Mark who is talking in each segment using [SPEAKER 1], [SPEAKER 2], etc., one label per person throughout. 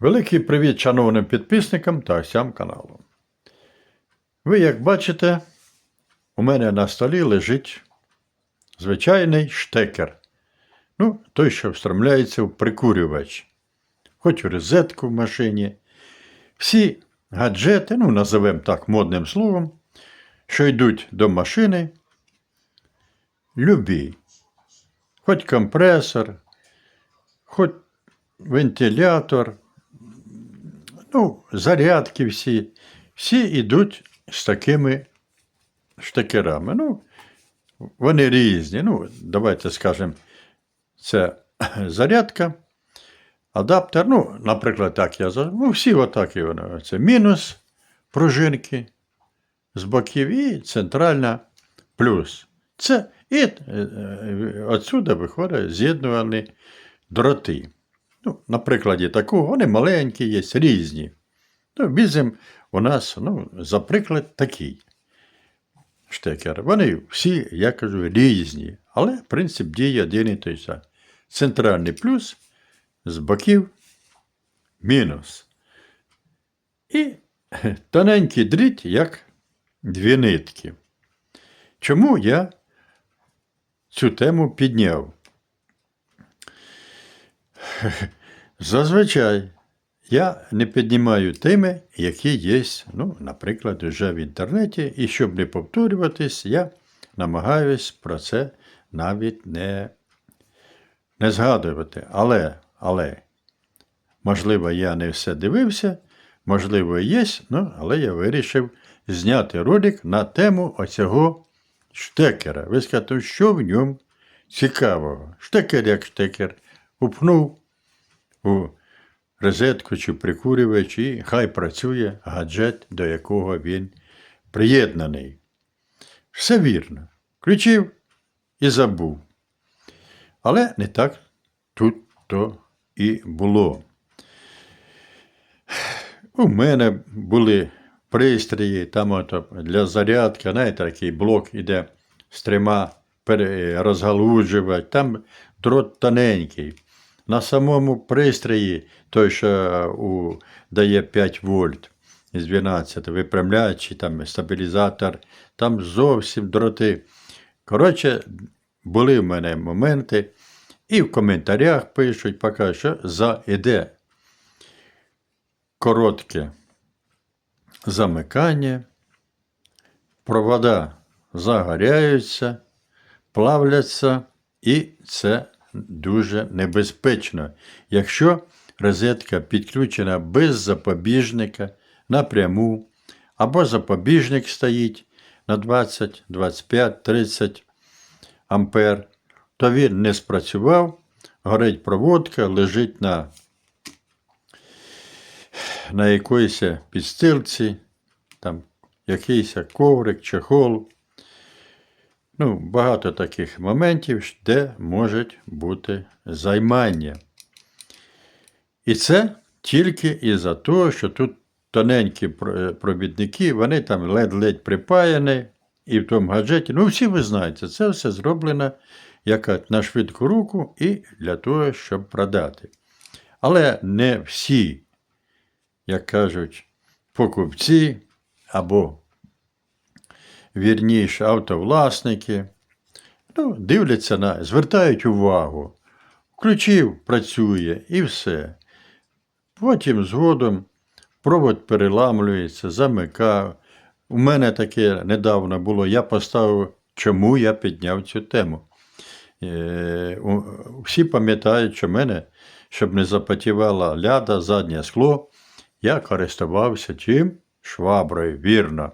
[SPEAKER 1] Великий привіт шановним підписникам та гостям каналу. Ви, як бачите, у мене на столі лежить звичайний штекер. Ну, той, що встромляється в прикурювач, хоч у розетку в машині. Всі гаджети, ну, називемо так модним словом, що йдуть до машини, любі. Хоч компресор, хоч вентилятор, ну, зарядки всі, всі йдуть з такими штекерами. Ну, вони різні. Ну, давайте скажемо, це зарядка, адаптер. Ну, наприклад, так я Ну, всі отакі вони. Це мінус пружинки з боків і центральна плюс. Це і е, е, отсюди виходить з'єднувані дроти. Ну, на прикладі такого, вони маленькі є, різні. Ну, візьмемо у нас, ну, за приклад, такий штекер. Вони всі, я кажу, різні, але принцип діє один і той самий. Центральний плюс, з боків мінус. І тоненький дріт, як дві нитки. Чому я цю тему підняв? Зазвичай я не піднімаю теми, які є, ну, наприклад, вже в інтернеті, і щоб не повторюватись, я намагаюсь про це навіть не, не згадувати. Але, але, можливо, я не все дивився, можливо, є, ну, але я вирішив зняти ролик на тему оцього штекера. Ви скажете, що в ньому цікавого? Штекер як штекер. Упнув у розетку чи прикурювач, і хай працює гаджет, до якого він приєднаний. Все вірно. Включив і забув. Але не так тут то і було. У мене були пристрої, там ото для зарядки, знаєте, такий блок іде з трьома пере- там дрот тоненький. На самому пристрої, той, що е, у, дає 5 вольт із 12, випрямляючий там стабілізатор, там зовсім дроти. Коротше, були в мене моменти, і в коментарях пишуть, поки що за іде коротке замикання, провода загоряються, плавляться, і це дуже небезпечно, якщо розетка підключена без запобіжника напряму, або запобіжник стоїть на 20, 25, 30 ампер, то він не спрацював, горить проводка, лежить на на якоїсь підстилці, там якийсь коврик, чехол. Ну, багато таких моментів, де можуть бути займання. І це тільки із-за того, що тут тоненькі про- провідники, вони там ледь-ледь припаяні, і в тому гаджеті. Ну, всі ви знаєте, це все зроблено як на швидку руку і для того, щоб продати. Але не всі як кажуть, покупці або вірніше автовласники, ну, дивляться на, звертають увагу. Включив, працює і все. Потім згодом провод переламлюється, замикав. У мене таке недавно було, я поставив, чому я підняв цю тему. Е, Всі пам'ятають, що мене, щоб не запотівала ляда, заднє скло, я користувався чим? Шваброю, вірно.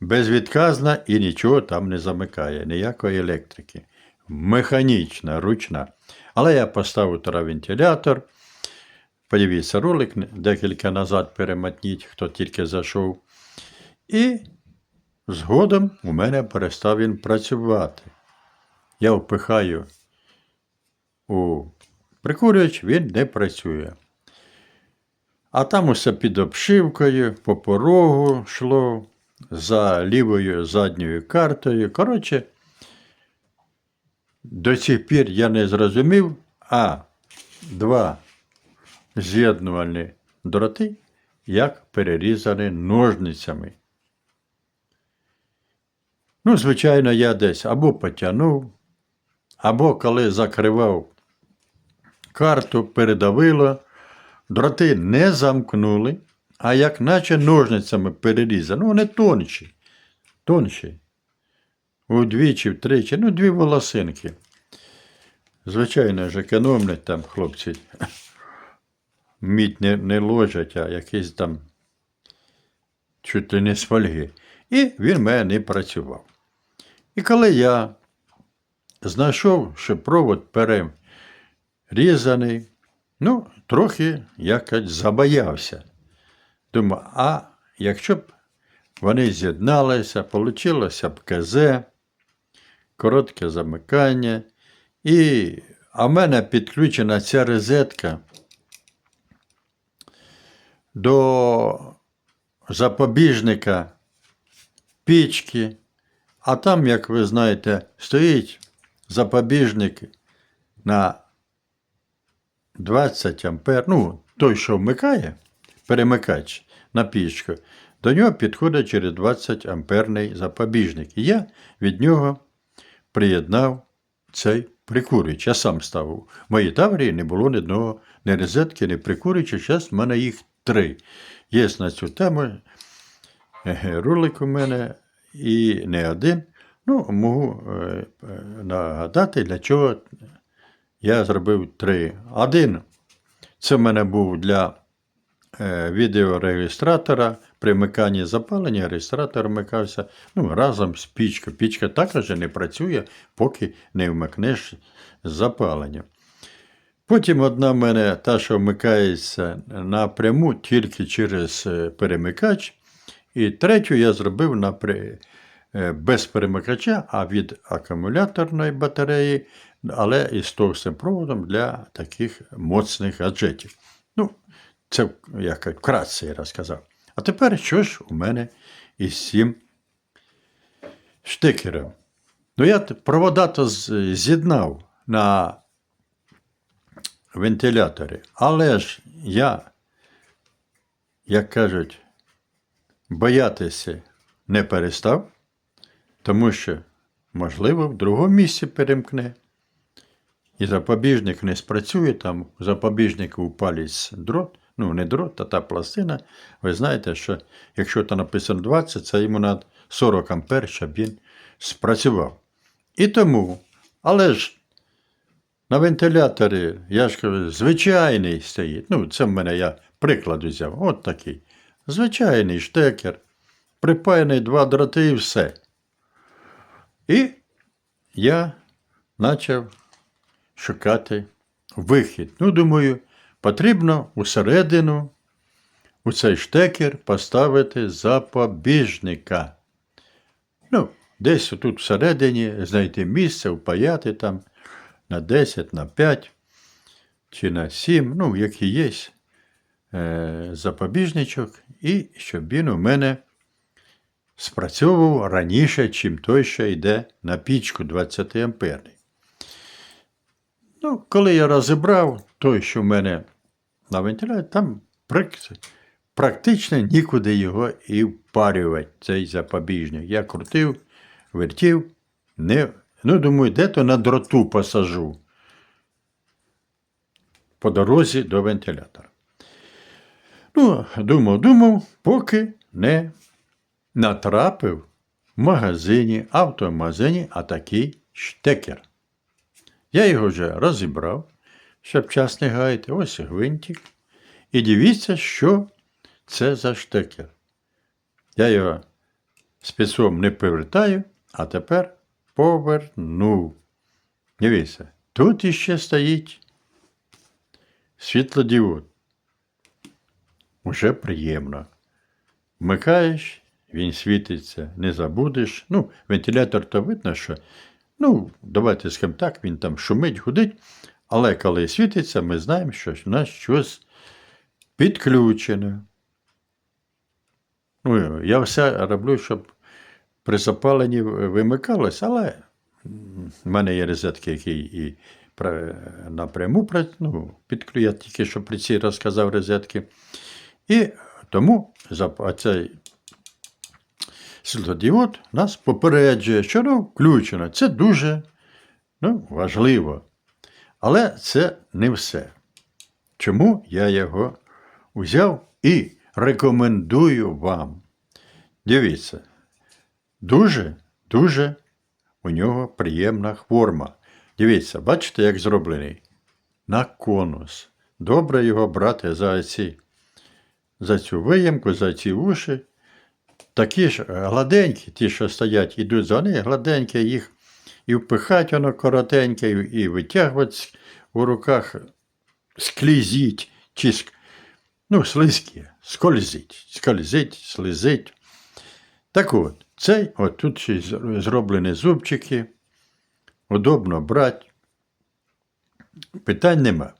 [SPEAKER 1] Безвідказна і нічого там не замикає, ніякої електрики. Механічна, ручна. Але я поставив вентилятор. Подивіться ролик декілька назад перемотніть, хто тільки зайшов. І згодом у мене перестав він працювати. Я впихаю у прикурювач, він не працює. А там усе під обшивкою, по порогу йшло, за лівою задньою картою. Коротше, до цих пір я не зрозумів, а два з'єднувальні дроти, як перерізані ножницями. Ну, звичайно, я десь або потягнув, або коли закривав карту, передавило, дроти не замкнули, а як наче ножницями перерізані. Ну, вони тонші, тонші. Удвічі, втричі, ну, дві волосинки. Звичайно ж, економлять там хлопці. Мідь не, не ложать, а якісь там чуть ли не з фольги. І він мене не працював. І коли я знайшов, що провод перерізаний, ну, трохи якось забоявся. Думаю, а якщо б вони з'єдналися, получилося б КЗ, коротке замикання, і, а в мене підключена ця розетка до запобіжника пічки, а там, як ви знаєте, стоїть запобіжник на 20 ампер, ну, той, що вмикає, перемикач на пічку, до нього підходить через 20 амперний запобіжник. І я від нього приєднав цей прикурювач. Я сам ставив. В моїй таврії не було ні одного ні розетки, ні прикурювача. Зараз в мене їх три. Є на цю тему ролик у мене і не один. Ну, можу е, е, нагадати, для чого я зробив три. Один це в мене був для відеореєстратора. При вмиканні запалення реєстратор вмикався ну, разом з пічкою. Пічка також не працює, поки не вмикнеш запалення. Потім одна в мене та, що вмикається напряму тільки через е, перемикач. І третю я зробив напря- е, без перемикача, а від акумуляторної батареї, але із товстим проводом для таких моцних гаджетів. Це як вкратце я розказав. А тепер що ж у мене із цим штикером? Ну, я провода то з'єднав на вентиляторі, але ж я, як кажуть, боятися не перестав, тому що, можливо, в другому місці перемкне. І запобіжник не спрацює, там у запобіжнику упалить дрот, ну не дрот, а та пластина. Ви знаєте, що якщо там написано 20, це йому на 40 ампер, щоб він спрацював. І тому, але ж на вентиляторі, я ж кажу, звичайний стоїть. Ну, це в мене я приклад взяв. От такий. Звичайний штекер, припаяний два дроти і все. І я почав шукати вихід. Ну, думаю, потрібно усередину у цей штекер поставити запобіжника. Ну, десь тут всередині знайти місце, впаяти там на 10, на 5 чи на 7, ну, який є е, запобіжничок, і щоб він у мене спрацьовував раніше, чим той, що йде на пічку 20 амперний. Ну, коли я розібрав той, що в мене на вентиляторі, там практично нікуди його і впарювати, цей запобіжник. Я крутив, вертів, не, ну, думаю, де то на дроту посажу по дорозі до вентилятора. Ну, думав, думав, поки не натрапив в магазині, автомагазині, а такий штекер. Я його вже розібрав, щоб час не гаяти. Ось гвинтик. І дивіться, що це за штекер. Я його спецом не повертаю, а тепер повернув. Дивіться, тут іще стоїть світлодіод. Уже приємно. Вмикаєш, він світиться, не забудеш. Ну, вентилятор то видно, що, ну, давайте скажемо так, він там шумить, гудить, але коли світиться, ми знаємо, що в нас щось підключено. Ну, я все роблю, щоб при запаленні вимикалось, але в мене є розетки, які і напряму ну, підклю- я тільки що при цій розказав розетки. І тому цей світлодіод нас попереджує, що ну, включено. Це дуже ну, важливо. Але це не все. Чому я його взяв і рекомендую вам. Дивіться, дуже, дуже у нього приємна форма. Дивіться, бачите, як зроблений? На конус. Добре його брати за ці, за цю виємку, за ці уші. Такі ж гладенькі, ті, що стоять, ідуть за неї, гладенькі, їх і впихать воно коротеньке, і витягувати у руках, склізіть, чи ну, слизькі, скользить, скользить, слизить. Так от, цей, от тут ще зроблені зубчики, удобно брати. Питань нема.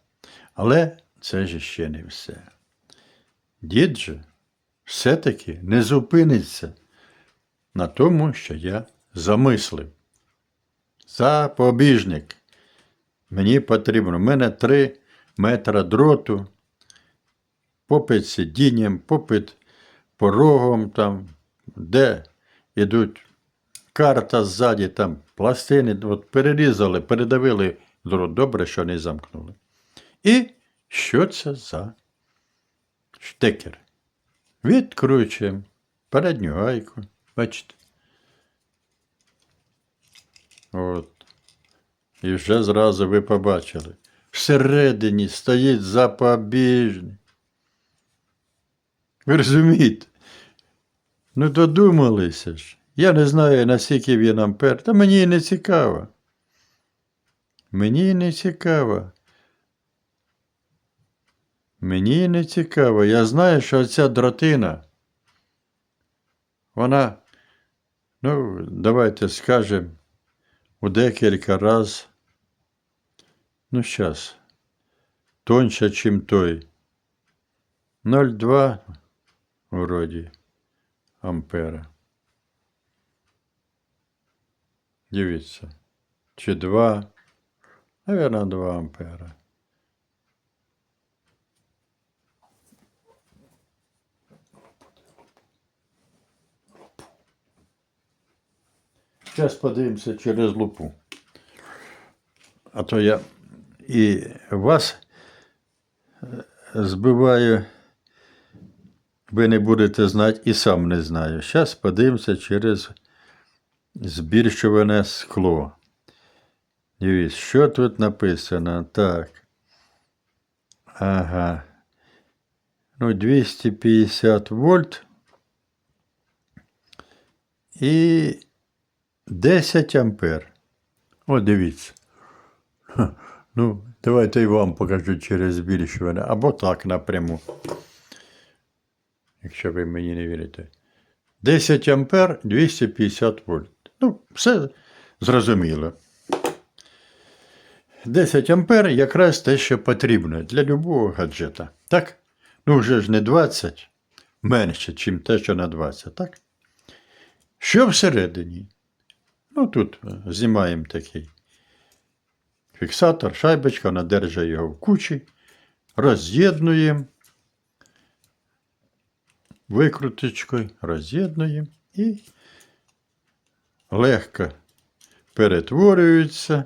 [SPEAKER 1] Але це ж ще не все. Дід же все-таки не зупиниться на тому, що я замислив. Запобіжник. Мені потрібно. У мене 3 метра дроту, попит сидінням, попит порогом, там, де йдуть карта ззаді, там пластини, от перерізали, передавили дрот. Добре, що не замкнули. І що це за штекер? Відкручуємо передню гайку. Бачите? От. І вже зразу ви побачили. Всередині стоїть запобіжник. Ви розумієте? Ну, додумалися ж. Я не знаю, наскільки він ампер, та мені не цікаво. Мені не цікаво. Мені не цікаво. Я знаю, що ця дротина, вона, ну, давайте скажемо, у декілька раз, ну, зараз, тоньше, чим той. 0,2 вроді ампера. Дивіться. Чи 2, Наверно, 2 ампера. Зараз подивимося через лупу. А то я і вас е, збиваю, ви не будете знати, і сам не знаю. Зараз подивимося через збільшуване скло. Дивіться, що тут написано? Так. Ага. Ну, 250 вольт. І 10 ампер. О, дивіться. Ну, давайте і вам покажу через збільшуване. Або так напряму. Якщо ви мені не вірите. 10 ампер 250 вольт. Ну, все зрозуміло. 10 ампер якраз те, що потрібно для любого гаджета. Так? Ну, вже ж не 20, менше, ніж те, що на 20, так? Що всередині? Ну, тут е, знімаємо такий фіксатор, шайбочка, вона держить його в кучі, роз'єднуємо викруточкою, роз'єднуємо і легко перетворюється,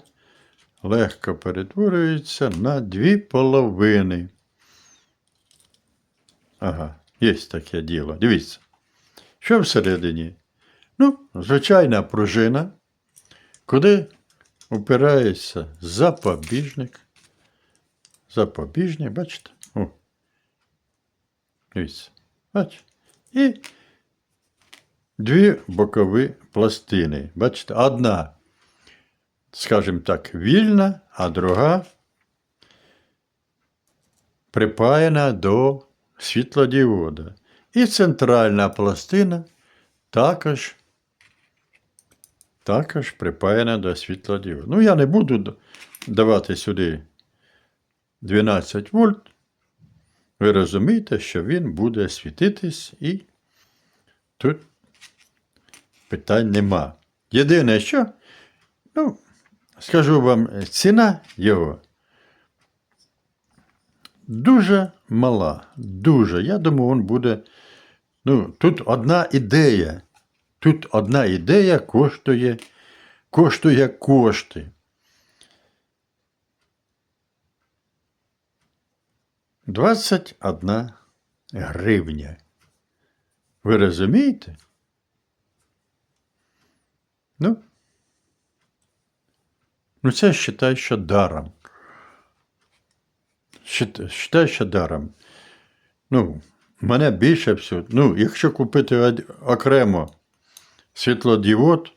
[SPEAKER 1] легко перетворюється на дві половини. Ага, є таке діло. Дивіться. Що всередині? Ну, звичайна пружина, куди упирається запобіжник. Запобіжник, бачите? О. Дивіться. Бачите? І дві бокові пластини. Бачите, одна, скажімо так, вільна, а друга припаяна до світлодіода. І центральна пластина також, також припаяна до світлодіода. Ну, я не буду давати сюди 12 вольт. Ви розумієте, що він буде світитись і тут питань нема. Єдине, що, ну, скажу вам, ціна його дуже мала. Дуже. Я думаю, він буде. Ну, тут одна ідея. Тут одна ідея коштує, коштує кошти. Двадцять одна гривня. Ви розумієте? Ну, ну це вважай, що даром. Вважай, що даром. Ну, мене більше всього. Ну, якщо купити окремо світлодіод,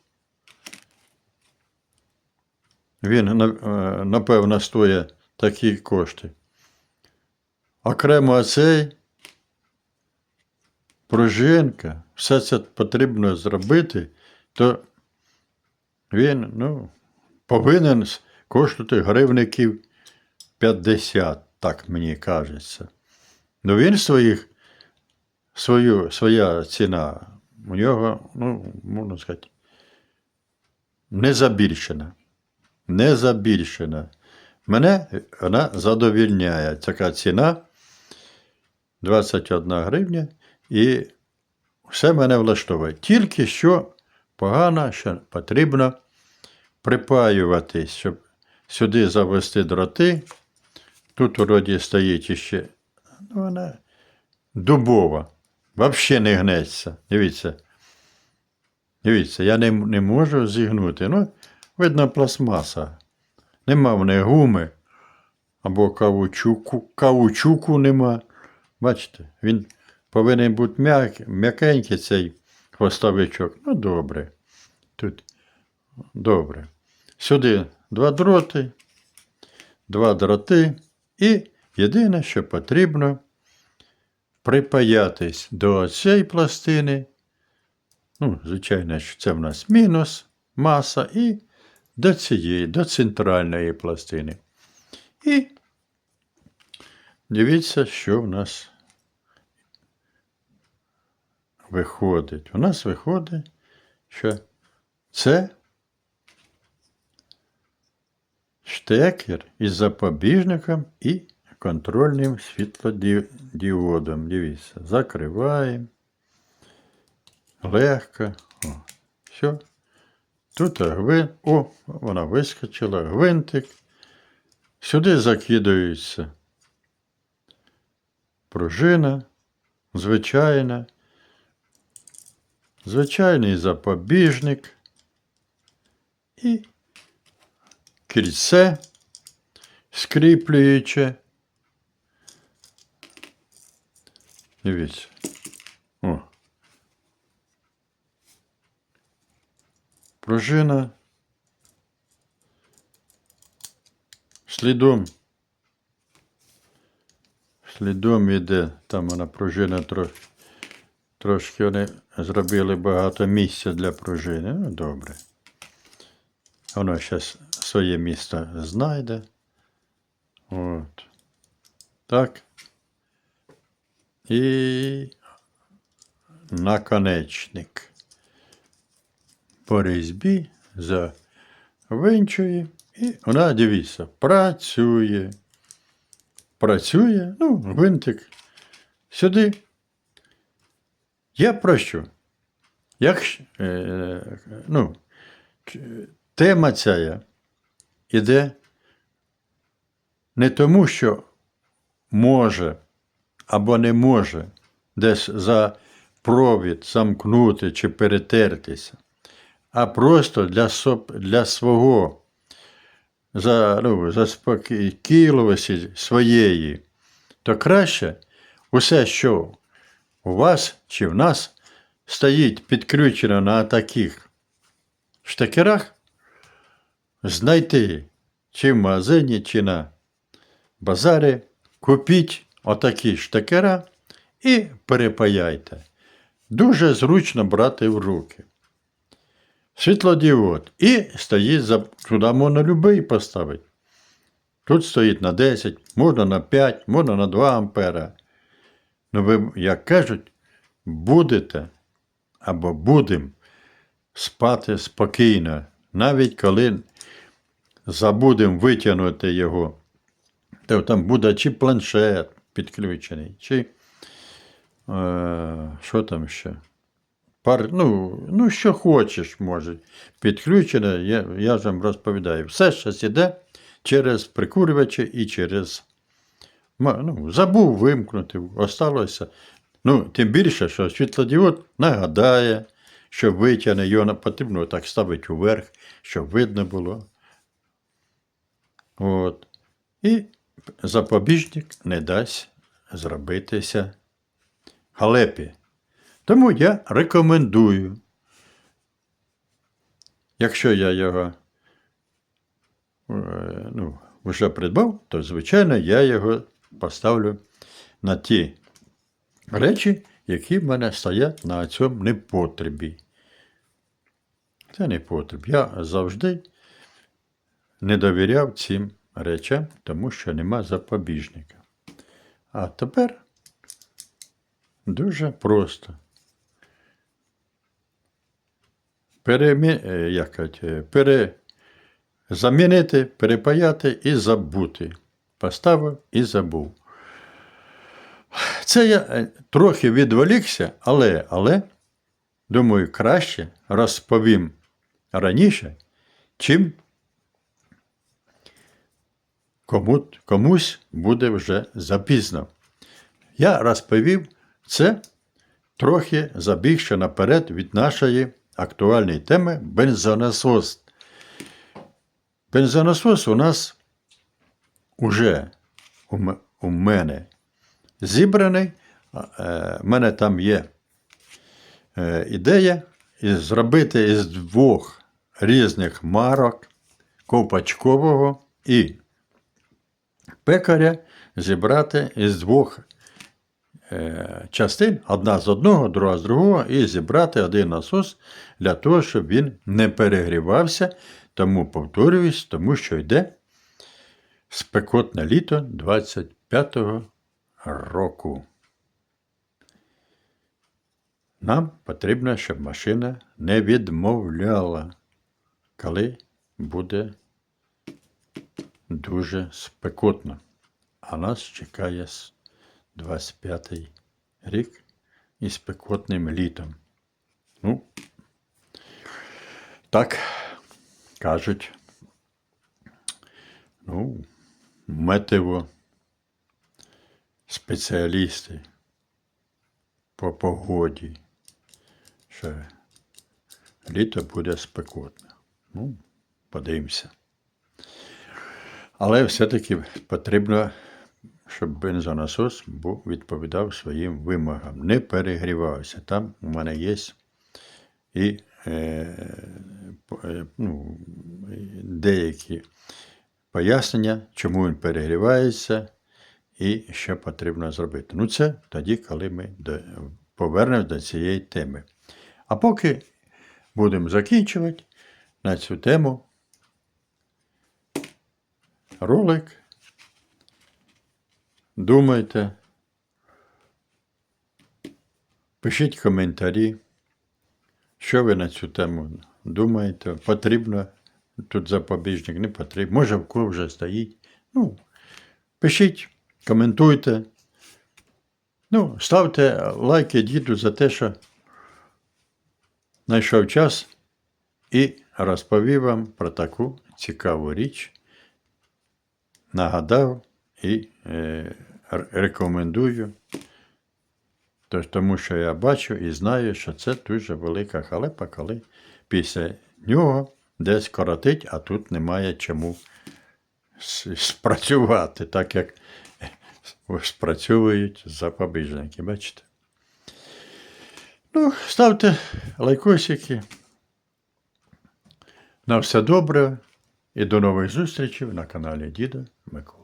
[SPEAKER 1] він, е, напевно, стоїть такі кошти. Окремо цей пружинка, все це потрібно зробити, то він ну, повинен коштувати гривників 50, так мені кажеться. Ну він своїх, свою, своя ціна у нього, ну, можна сказати, не забільшена. Не забільшена. Мене вона задовільняє. Така ціна 21 гривня, і все мене влаштовує. Тільки що погано, що потрібно припаюватись, щоб сюди завести дроти. Тут вроді стоїть іще. Ну, вона дубова. Взагалі не гнеться. Дивіться. Дивіться, я не, не можу зігнути. Ну, видно, пластмаса. Нема в неї гуми або каучуку, каучуку нема. Бачите, він повинен бути м'як, м'якенький цей хвостовичок. Ну, добре. Тут добре. Сюди два дроти, два дроти. І єдине, що потрібно припаятись до цієї пластини. Ну, звичайно, що це в нас мінус маса, і до цієї, до центральної пластини. І дивіться, що в нас виходить. У нас виходить, що це штекер із запобіжником і контрольним світлодіодом. Дивіться, закриваємо. Легко. О, все. Тут гвинт. О, вона вискочила, гвинтик. Сюди закидаються пружина, звичайна, звичайний запобіжник і кільце скріплююче. Дивіться. О. Пружина слідом. Слідом іде, там вона пружина трошки. Трошки вони зробили багато місця для пружини. Ну, добре. Воно зараз своє місце знайде. От. Так. І наконечник. По різьбі завинчує. І вона, дивіться, працює. Працює. Ну, гвинтик. Сюди. Я про що? Як, е, ну, тема ця іде не тому, що може або не може десь за провід замкнути чи перетертися, а просто для, для свого за, ну, заспокійливості своєї, то краще усе, що у вас чи в нас стоїть підключено на таких штекерах, знайти чи в магазині, чи на базарі, купіть отакі штекера і перепаяйте. Дуже зручно брати в руки. Світлодіод. І стоїть за туди можна любий поставити. Тут стоїть на 10, можна на 5, можна на 2 ампера. Ну, ви, як кажуть, будете або будемо спати спокійно, навіть коли забудемо витягнути його, то там буде чи планшет підключений, чи е, що там ще? Пар, ну, ну, що хочеш, може, підключене, я, я ж вам розповідаю. Все щось іде через прикурювачі і через. Ну, забув вимкнути, осталося. Ну, тим більше, що світлодіод нагадає, що витягне його потрібно так ставити вверх, щоб видно було. От. І запобіжник не дасть зробитися халепі. Тому я рекомендую. Якщо я його е, ну, вже придбав, то, звичайно, я його поставлю на ті речі, які в мене стоять на цьому непотребі. Це непотреб. Я завжди не довіряв цим речам, тому що нема запобіжника. А тепер дуже просто. Перемі... е, як е, пере... Замінити, перепаяти і забути. Поставив і забув. Це я е, трохи відволікся, але, але, думаю, краще розповім раніше, чим кому, комусь буде вже запізно. Я розповів це трохи забігши наперед від нашої актуальної теми бензонасос. Бензонасос у нас уже у, мене зібраний. У мене там є е, ідея зробити із двох різних марок ковпачкового і пекаря зібрати із двох е, частин, одна з одного, друга з другого, і зібрати один насос для того, щоб він не перегрівався. Тому повторююсь, тому що йде спекотне літо 25-го року. Нам потрібно, щоб машина не відмовляла, коли буде дуже спекотно. А нас чекає с- 25-й рік із спекотним літом. Ну, так кажуть. Ну, метево спеціалісти по погоді, що літо буде спекотне. Ну, подивимося. Але все-таки потрібно, щоб бензонасос відповідав своїм вимогам, не перегрівався. Там у мене є і е, е, ну, деякі пояснення, чому він перегрівається і що потрібно зробити. Ну, це тоді, коли ми повернемось до цієї теми. А поки будемо закінчувати на цю тему ролик. Думайте, пишіть коментарі, що ви на цю тему думаєте. Потрібно тут запобіжник, не потрібно. Може, в кого вже стоїть. Ну, пишіть, коментуйте. Ну, ставте лайки діду за те, що знайшов час і розповів вам про таку цікаву річ. Нагадав і е, рекомендую. Тому що я бачу і знаю, що це дуже велика халепа, коли після нього десь коротить, а тут немає чому спрацювати, так як спрацьовують запобіжники. Бачите? Ну, ставте лайкосики. На все добре і до нових зустрічей на каналі Діда Микола.